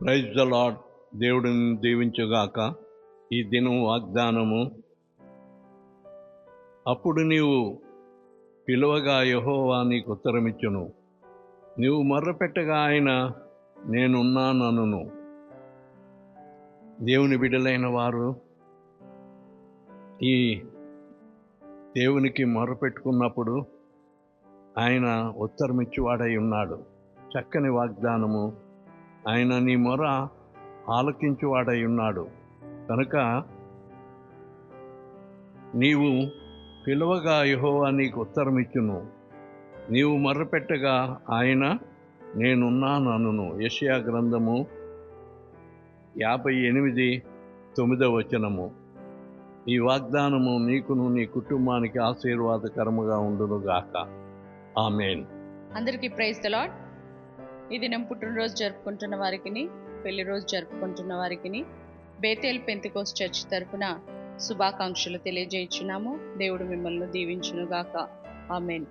Praise the lord దేవుడిని దీవించుగాక. ఈ దినం వాగ్దానము అప్పుడు నీవు పిలువగా యహోవా నీకు ఉత్తరమిచ్చును. నీవు మర్రపెట్టగా ఆయన నేనున్నానను దేవుని బిడ్డలైన వారు ఈ దేవునికి మొరపెట్టుకున్నప్పుడు ఆయన ఉత్తరమిచ్చువాడై ఉన్నాడు. చక్కని వాగ్దానము. ఆయన నీ మొర ఆలకించువాడై ఉన్నాడు. కనుక నీవు పిలువగా యెహోవా నీకు ఉత్తరమిచ్చును. నీవు మొర్రపెట్టగా ఆయన నేనున్నానను యషియా గ్రంథము యాభై ఎనిమిది తొమ్మిదవ వచనము. ఈ వాగ్దానము నీకును నీ కుటుంబానికి ఆశీర్వాదకరముగా ఉండునుగాక. ఆమెన్. అందరికీ ప్రైజ్ ద లాడ్ ఈ దినం పుట్టినరోజు జరుపుకుంటున్న వారికి పెళ్ళి రోజు జరుపుకుంటున్న వారికి బేతేల్ పెంతికోస్ చర్చ్ తరపున శుభాకాంక్షలు తెలియజేయించున్నాము. దేవుడు మిమ్మల్ని దీవించునుగాక. ఆమెన్.